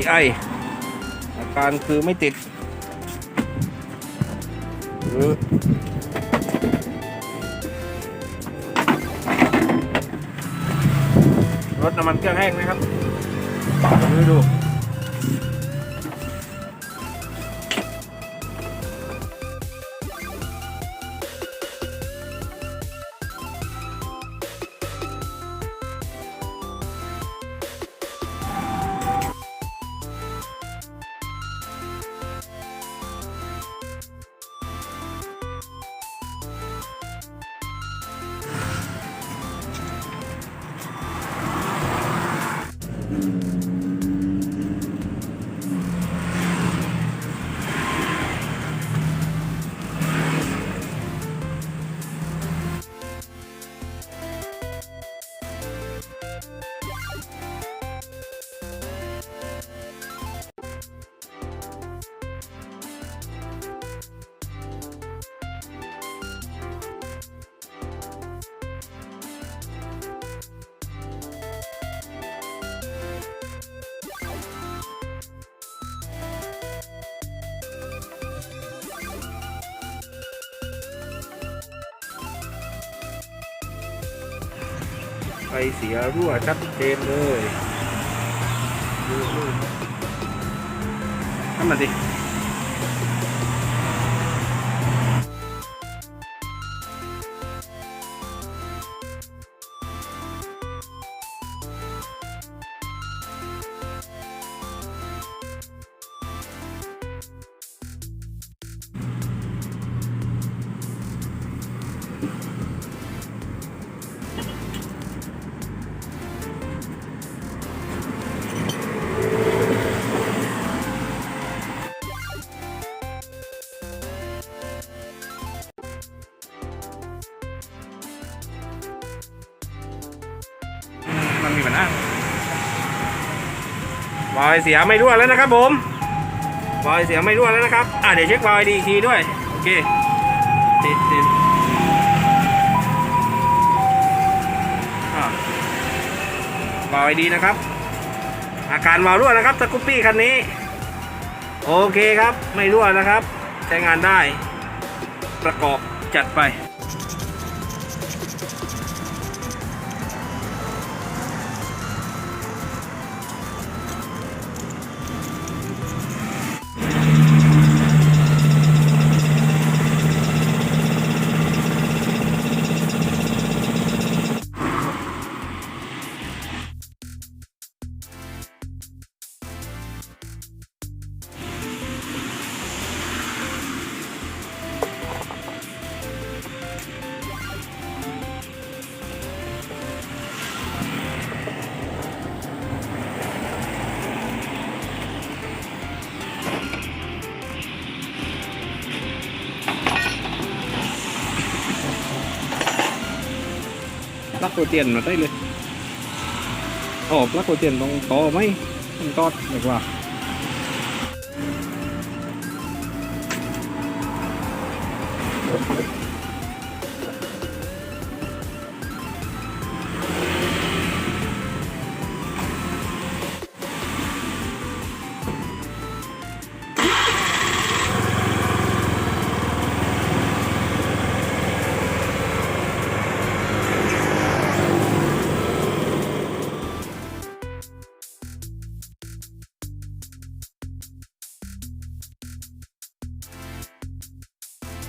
ี่ไออาการคือไม่ติด หรือรถน้ำมันเครื่องแห้งนะครับดูดู Mm-hmm. ไฟเสียรั่วชัดเจนเลยดูดูทำมาดิ มีปัญหาบอยเสียไม่รั่วแล้วนะครับผมบอยเสียไม่รั่วแล้วนะครับ อะเดี๋ยวเช็คบอยดีอีกทีด้วย โอเคติดติดอะบอยดีนะครับ อาการวาวรั่วนะครับสกูปปี้คันนี้ โอเคครับ ไม่รั่วนะครับ ใช้งานได้ ประกอบจัดไป กโคเตียนมาได้เลยอ๋อปลักโคเตียนตองต่อไหมตองตอดดีกว่า